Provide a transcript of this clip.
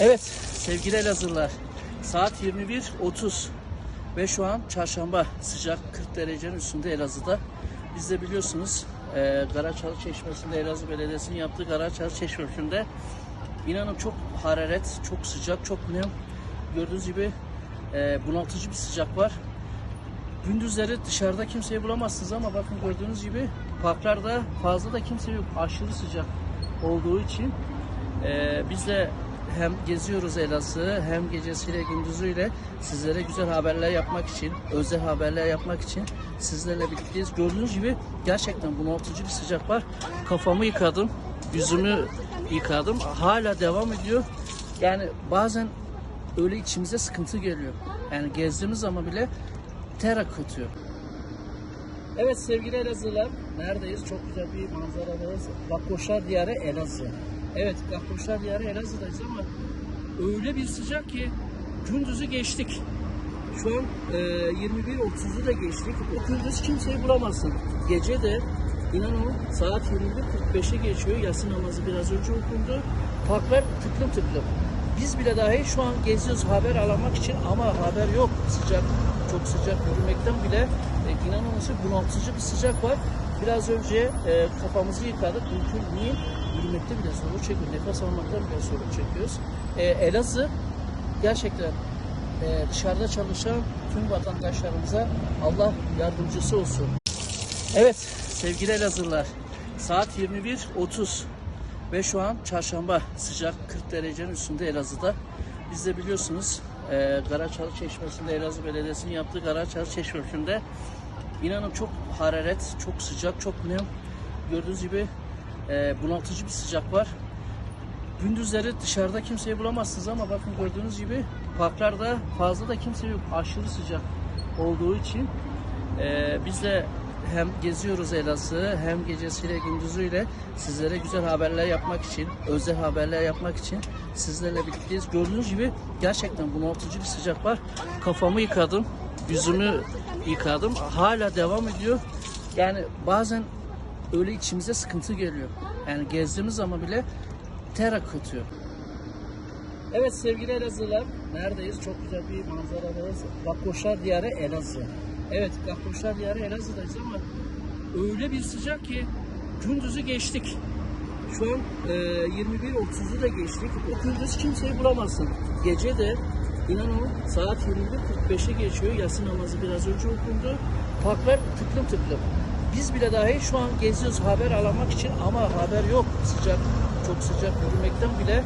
Evet sevgili Elazığlılar saat 21.30 ve şu an çarşamba sıcak 40 derecenin üstünde Elazığ'da. Biz de biliyorsunuz e, Karaçalı Çeşmesi'nde Elazığ Belediyesi'nin yaptığı Karaçalı Çeşmesi'nde inanın çok hararet, çok sıcak, çok nem. Gördüğünüz gibi e, bunaltıcı bir sıcak var. Gündüzleri dışarıda kimseyi bulamazsınız ama bakın gördüğünüz gibi parklarda fazla da kimse yok. Aşırı sıcak olduğu için e, biz de hem geziyoruz Elazığ'ı hem gecesiyle gündüzüyle sizlere güzel haberler yapmak için, özel haberler yapmak için sizlerle birlikteyiz. Gördüğünüz gibi gerçekten bunaltıcı bir sıcak var. Kafamı yıkadım, yüzümü yıkadım. Hala devam ediyor. Yani bazen öyle içimize sıkıntı geliyor. Yani gezdiğimiz zaman bile ter akıtıyor. Evet sevgili Elazığlar, neredeyiz? Çok güzel bir manzaradayız. Gakkoşlar Diyarı Elazığ. Evet, Gakkoşlar Diyarı Elazığ'dayız ama öyle bir sıcak ki gündüzü geçtik. Şu an e, 21.30'u da geçtik. O gündüz kimseyi bulamazsın. Gece de inanın saat 21.45'e geçiyor. Yatsı namazı biraz önce okundu. Parklar tıklım tıklım. Biz bile dahi şu an geziyoruz haber alamak için ama haber yok. Sıcak, çok sıcak yürümekten bile e, inanılması bunaltıcı bir sıcak var. Biraz önce e, kafamızı yıkadık. Mümkün değil. Yürümekte bile zorluk çekiyoruz. Nefes almakta bile zorluk çekiyoruz. E, Elazığ gerçekten e, dışarıda çalışan tüm vatandaşlarımıza Allah yardımcısı olsun. Evet sevgili Elazığlılar saat 21.30 ve şu an çarşamba sıcak 40 derecenin üstünde Elazığ'da. Biz de biliyorsunuz e, Karaçalı Çeşmesi'nde Elazığ Belediyesi'nin yaptığı Karaçalı Çeşmesi'nde inanın çok hararet, çok sıcak, çok nem. Gördüğünüz gibi e, bunaltıcı bir sıcak var. Gündüzleri dışarıda kimseyi bulamazsınız ama bakın gördüğünüz gibi parklarda fazla da kimse yok. Aşırı sıcak olduğu için e, biz de hem geziyoruz Elazığ'ı hem gecesiyle gündüzüyle sizlere güzel haberler yapmak için, özel haberler yapmak için sizlerle birlikteyiz. Gördüğünüz gibi gerçekten bunaltıcı bir sıcak var. Kafamı yıkadım, yüzümü yıkadım. Hala devam ediyor. Yani bazen öyle içimize sıkıntı geliyor. Yani gezdiğimiz zaman bile ter akıtıyor. Evet sevgili Elazığlar, neredeyiz? Çok güzel bir manzaradayız. Gakkoşlar Diyarı Elazığ. Evet, Gakkoşlar Diyarı Elazığ'dayız ama öyle bir sıcak ki gündüzü geçtik. Şu an e, 21.30'u da geçtik. O gündüz kimseyi bulamazsın. Gece de inanın saat 21.45'e geçiyor. Yatsı namazı biraz önce okundu. Parklar tıklım tıklım. Biz bile dahi şu an geziyoruz haber alamak için ama haber yok. Sıcak, çok sıcak yürümekten bile